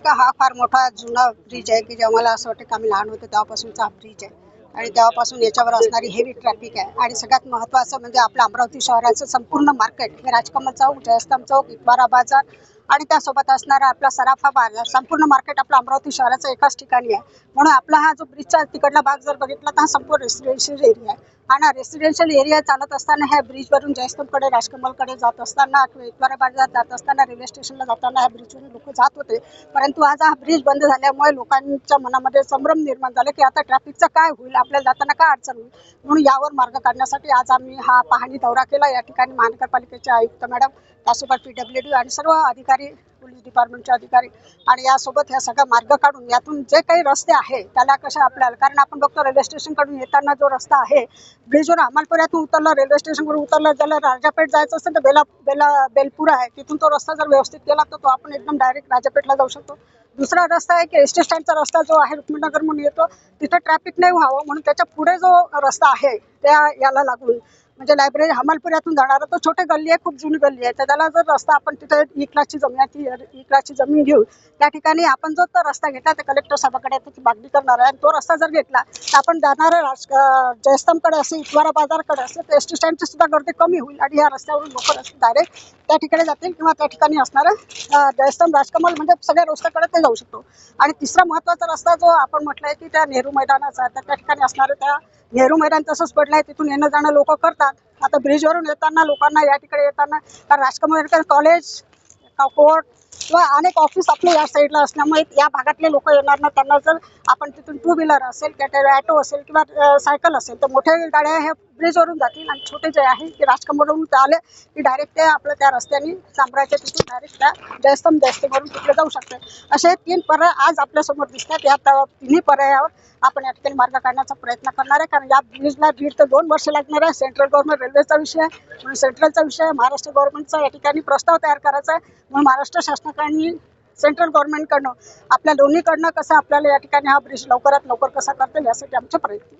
का हा फार मोठा जुना ब्रिज आहे की जेव्हा आम्हाला असं वाटतं की आम्ही लहान होतो तेव्हापासूनचा हा ब्रिज आहे. आणि तेव्हापासून याच्यावर असणारी हेवी ट्रॅफिक आहे. आणि सगळ्यात महत्त्वाचं म्हणजे आपलं अमरावती शहराचं संपूर्ण मार्केट हे राजकमल चौक जयस्तम चौक इतवारा बाजार आणि त्यासोबत असणारा आपला सराफा बाजार संपूर्ण मार्केट आपला अमरावती शहराचा एकाच ठिकाणी आहे. म्हणून आपला हा जो ब्रिजचा तिकडला भाग जर बघितला तर हा संपूर्ण रेसिडेन्शियल एरिया आहे. आणि रेसिडेन्शियल एरिया चालत असताना ह्या ब्रिजवरून जयस्तंभकडे राजकमलकडे जात असताना किंवा बाजारात जात असताना रेल्वे स्टेशनला जाताना ह्या ब्रिजवरून लोक जात होते. परंतु आज हा ब्रिज बंद झाल्यामुळे लोकांच्या मनामध्ये संभ्रम निर्माण झाला की आता ट्रॅफिकचं काय होईल? आपल्याला जाताना काय अडचण होईल? म्हणून यावर मार्ग काढण्यासाठी आज आम्ही हा पाहणी दौरा केला. या ठिकाणी महानगरपालिकेचे आयुक्त मॅडम त्यासोबत पी डब्ल्यू डी आणि सर्व अधिकारी पोलीस डिपार्टमेंटचे अधिकारी आणि यासोबत ह्या सगळा मार्ग काढून यातून जे काही रस्ते आहे त्याला कशा आपल्याला कारण आपण बघतो रेल्वे स्टेशनकडून येताना जो रस्ता आहे ब्रिजवर अमलपुऱ्यातून उतरला रेल्वे स्टेशनकडून उतरला ज्याला राजापेठ जायचं असेल तर बेला बेला बेलपुरा आहे. तिथून तो रस्ता जर व्यवस्थित केला तर तो आपण एकदम डायरेक्ट राजापेठला जाऊ शकतो. दुसरा रस्ता आहे की एस टी स्टँडचा रस्ता जो आहे रुक्मिणनगर म्हणून येतो. तिथे ट्रॅफिक नाही व्हावं म्हणून त्याच्या पुढे जो रस्ता आहे त्या याला लागून म्हणजे लायब्ररी हमालपुऱ्यातून जाणारा तो छोटी गल्ली आहे खूप जुनी गल्ली आहे. तर त्याला जर रस्ता आपण तिथे e इकलाची जमीन e जमीन ती इकलाची जमीन घेऊ त्या ठिकाणी आपण जो तो रस्ता घेतला तर कलेक्टर साहेबाकडे त्याची मागणी करणार आहे. आणि तो रस्ता जर घेतला तर आपण जाणाऱ्या राज जयस्तंभकडे असेल इतवारा बाजारकडे असेल तर एस टी स्टँडची सुद्धा गर्दी कमी होईल आणि या रस्त्यावरून लोक रस्ते डायरेक्ट त्या ठिकाणी जातील किंवा त्या ठिकाणी असणारं जयस्तंभ राजकमल म्हणजे सगळ्या रस्त्याकडे ते जाऊ शकतो. आणि तिसरा महत्त्वाचा रस्ता जो आपण म्हटलंय की त्या नेहरू मैदानाचा तर त्या ठिकाणी असणारं त्या नेहरू मैदान तसंच पडलंय तिथून येणं जाणं लोक करतात. आता ब्रिजवरून येताना लोकांना या ठिकाणी येताना कारण राजकमल कॉलेज कोर्ट किंवा अनेक ऑफिस आपले या साईडला असल्यामुळे या भागातले लोक येणार ना त्यांना जर आपण तिथून टू व्हीलर असेल त्या ॲटो असेल किंवा सायकल असेल तर मोठ्या गाड्या ह्या ब्रिजवरून जातील आणि छोटे जे आहे ते राजकमलवरून ते आले की डायरेक्ट ते आपलं त्या रस्त्याने साम्राज्य तिथून डायरेक्ट त्या जयस्तंभ जयस्तंभवरून तिकडे जाऊ शकते असे तीन पर्याय आज आपल्यासमोर दिसतात. या तिन्ही पर्यायावर आपण या ठिकाणी मार्ग काढण्याचा प्रयत्न करणार आहे. कारण या ब्रिजला दीड तर दोन वर्ष लागणार आहे. सेंट्रल गव्हर्नमेंट रेल्वेचा विषय आहे. म्हणून सेंट्रलचा विषय आहे. महाराष्ट्र गव्हर्नमेंटचा या ठिकाणी प्रस्ताव तयार करायचा आहे. म्हणून महाराष्ट्र शासन शासनाकडे सेंट्रल गव्हर्नमेंटकडनं आपल्या दोन्हीकडनं कसं आपल्याला या ठिकाणी हा ब्रिज लवकरात लवकर कसा करता येईल यासाठी आमचे प्रयत्न